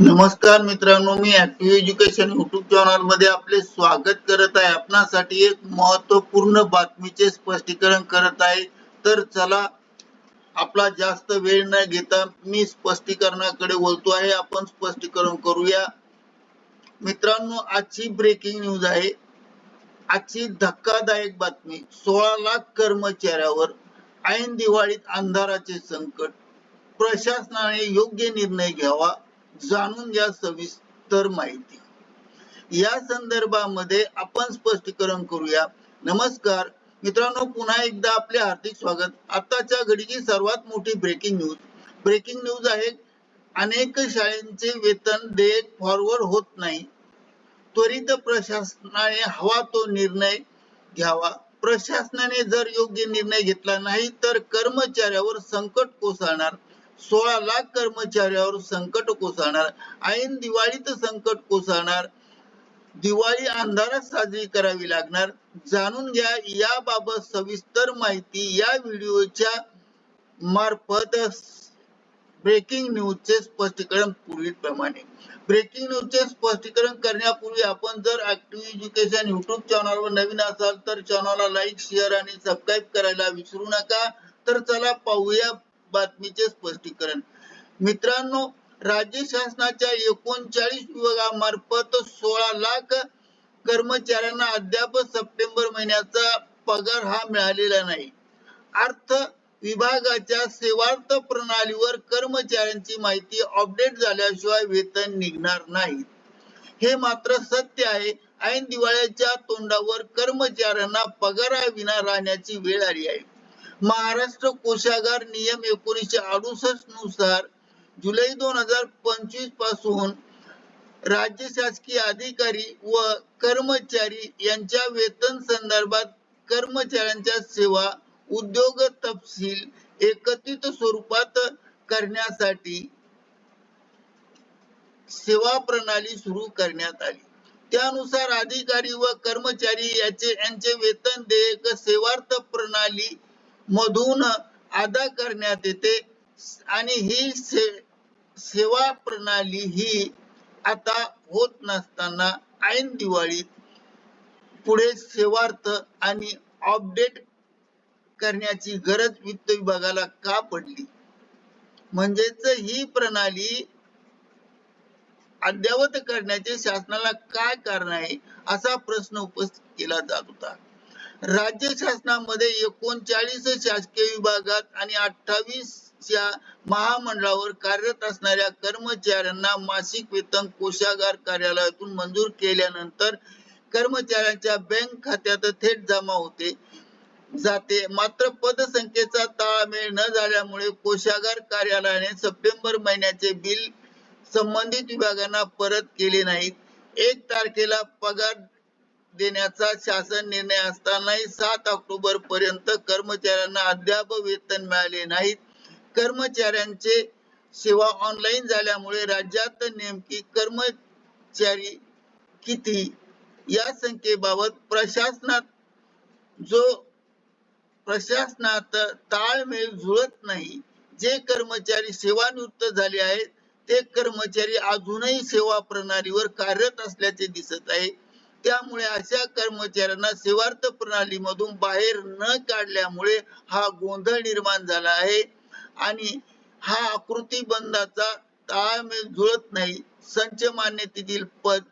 नमस्कार मित्रांनो मी ऍक्टिव्ह एज्युकेशन युट्यूब चॅनलमध्ये आपले स्वागत करत आहे. आपणासाठी एक महत्त्वपूर्ण बातमीचे स्पष्टीकरण करत आहे. तर चला आपला जास्त वेळ न घेता मी स्पष्टीकरणाकडे बोलतो आहे. आपण स्पष्टीकरण करूया. मित्रांनो आजची ब्रेकिंग न्यूज आहे. आजची धक्कादायक बातमी सोळा लाख कर्मचाऱ्यावर ऐन दिवाळीत अंधाराचे संकट. प्रशासनाने योग्य निर्णय घ्यावा. जाणून घ्या सविस्तर माहिती. या संदर्भामध्ये आपण स्पष्टीकरण करूया. नमस्कार. मित्रांनो पुन्हा एकदा आपले हार्दिक स्वागत. आताच्या घडीची सर्वात मोठी ब्रेकिंग न्यूज ब्रेकिंग न्यूज आहे अनेक शाळेंचे वेतन देयक फॉरवर्ड होत नाही. त्वरित प्रशासनाने हवा तो निर्णय घ्यावा. प्रशासनाने जर योग्य निर्णय घेतला नाही तर कर्मचाऱ्यावर संकट कोसळणार. सोळा लाख कर्मचाऱ्यावर संकट कोसळणार. ऐन दिवाळीत संकट कोसळणार. दिवाळी अंधारात साजरी करावी लागणार. जाणून घ्या याबाबत सविस्तर माहिती या व्हिडिओच्या मार्फत ब्रेकिंग न्यूजचे स्पष्टीकरण पूर्वीप्रमाणे. ब्रेकिंग न्यूजचे स्पष्टीकरण करण्यापूर्वी आपण जर ऍक्टिव्ह एज्युकेशन युट्यूब चॅनलवर नवीन असाल तर चॅनलला लाईक शेअर आणि सबस्क्राईब करायला विसरू नका. तर चला पाहूया बातमीचे स्पष्टीकरण. मित्रांनो राज्य शासनाच्या एकोणचाळीस विभागामार्फत सोळा लाख कर्मचाऱ्यांना अद्याप सप्टेंबर महिन्याचा पगार हा मिळालेला नाही. अर्थ विभागाच्या सेवार्थ प्रणालीवर कर्मचाऱ्यांची माहिती अपडेट झाल्याशिवाय वेतन निघणार नाही. हे मात्र सत्य आहे. ऐन दिवाळ्याच्या तोंडावर कर्मचाऱ्यांना पगाराविना राहण्याची वेळ आली आहे. महाराष्ट्र कोशागार नियम एकोणीसशे अडुसष्टनुसार जुलै दोन हजार पंचवीसपासून राज्य शासकीय अधिकारी व कर्मचारी यांच्या वेतन संदर्भात कर्मचाऱ्यांच्या सेवा उद्योग तपशील एकत्रित स्वरूपात करण्यासाठी सेवा प्रणाली सुरू करण्यात आली. त्यानुसार अधिकारी व कर्मचारी याचे यांचे वेतन देयक सेवार्थ प्रणाली मधून अदा करण्यात येते. आणि ही से, सेवा प्रणाली ही आता होत नसताना ऐन दिवाळीत पुढे सेवार्थ आणि अपडेट करण्याची गरज वित्त विभागाला का पडली? म्हणजेच ही प्रणाली अद्ययावत करण्याचे शासनाला काय कारण आहे असा प्रश्न उपस्थित केला जात होता. राज्य शासनामध्ये एकोणचाळीस शासकीय विभागात आणि अठ्ठावीस च्या महामंडळावर कार्यरत असणाऱ्या कर्मचाऱ्यांना मासिक वेतन कोशागार कार्यालयातून मंजूर केल्यानंतर कर्मचाऱ्यांच्या बँक खात्यात थेट जमा होते. जाते. मात्र पदसंख्येचा ताळमेळ न झाल्यामुळे कोशागार कार्यालयाने सप्टेंबर महिन्याचे बिल संबंधित विभागांना परत केले नाहीत. एक तारखेला पगार देण्याचा शासन निर्णय असतानाही सात ऑक्टोबर पर्यंत कर्मचाऱ्यांना अद्याप वेतन मिळाले नाहीत कर्मचाऱ्यांचे सेवा ऑनलाईन झाल्यामुळे राज्यात नेमकी कर्मचारी किती? या संख्येबाबत प्रशासनात जो प्रशासनात ताळमेळ जुळत नाही जे कर्मचारी सेवानिवृत्त झाले आहेत ते कर्मचारी अजूनही सेवा प्रणालीवर कार्यरत असल्याचे दिसत आहे. त्यामुळे अशा कर्मचाऱ्यांना सेवार्थ प्रणालीमधून बाहेर न काढल्यामुळे हा गोंधळ निर्माण झाला आहे. आणि हा आकृती बंदाचा ताळमेळ जुळत नाही. संच मान्यतेतील पद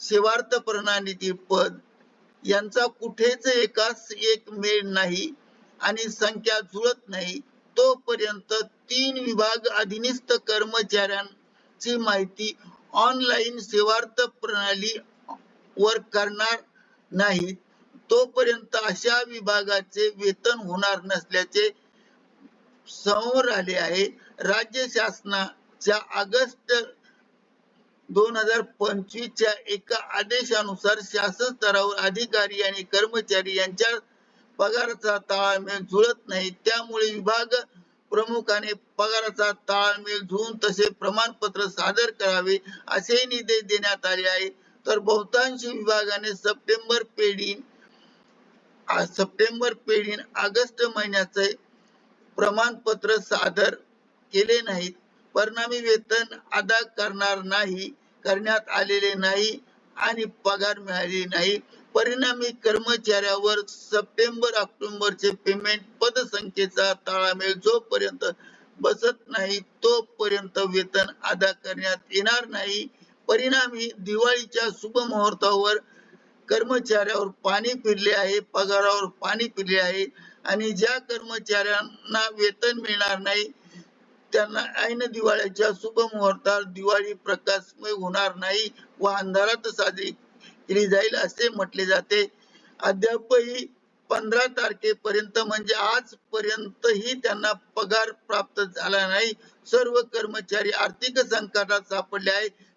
सेवार्थ प्रणालीतील पद यांचा कुठेच एकाच एक मेळ नाही आणि संख्या जुळत नाही. तोपर्यंत तीन विभाग अधीनस्थ कर्मचाऱ्यांची माहिती ऑनलाईन सेवार्थ प्रणाली वर करणार नाही तोपर्यंत अशा विभागाचे वेतन होणार नसल्याचे समोर आले आहे. राज्य शासनाच्या ऑगस्ट दोन हजार पंचवीस च्या एका आदेशानुसार शासन स्तरावर अधिकारी आणि कर्मचारी यांच्या पगाराचा ताळमेळ जुळत नाही. त्यामुळे विभाग प्रमुखाने पगाराचा ताळमेळ जुळून तसे प्रमाणपत्र सादर करावे असे निर्देश देण्यात आले आहे. तर बहुतांश विभागाने सप्टेंबर पेढीन सप्टेंबर पेढीन ऑगस्ट महिन्याचे प्रमाणपत्र सादर केले नाहीत. परिणामी वेतन अदा करणार नाही करण्यात आलेले नाही आणि पगार मिळाले नाही. परिणामी कर्मचाऱ्यावर सप्टेंबर ऑक्टोबरचे पेमेंट पदसंख्येचा ताळमेळ जोपर्यंत बसत नाही तोपर्यंत वेतन अदा करण्यात येणार नाही. परिणामी दिवाळीच्या शुभ मुहूर्तावर कर्मचाऱ्यावर पाणी फिरले आहे पगारावर पाणी फिरले आहे आणि ज्या कर्मचाऱ्यांना वेतन मिळणार नाही त्यांना ऐन दिवाळीच्या शुभ मुहूर्तावर दिवाळी प्रकाशमय होणार नाही व अंधारात साजरी केली जाईल असे म्हटले जाते. अद्यापही पंधरा तारखेपर्यंत म्हणजे आज पर्यंतही त्यांना पगार प्राप्त झाला नाही. सर्व कर्मचारी आर्थिक संकटात सापडले आहे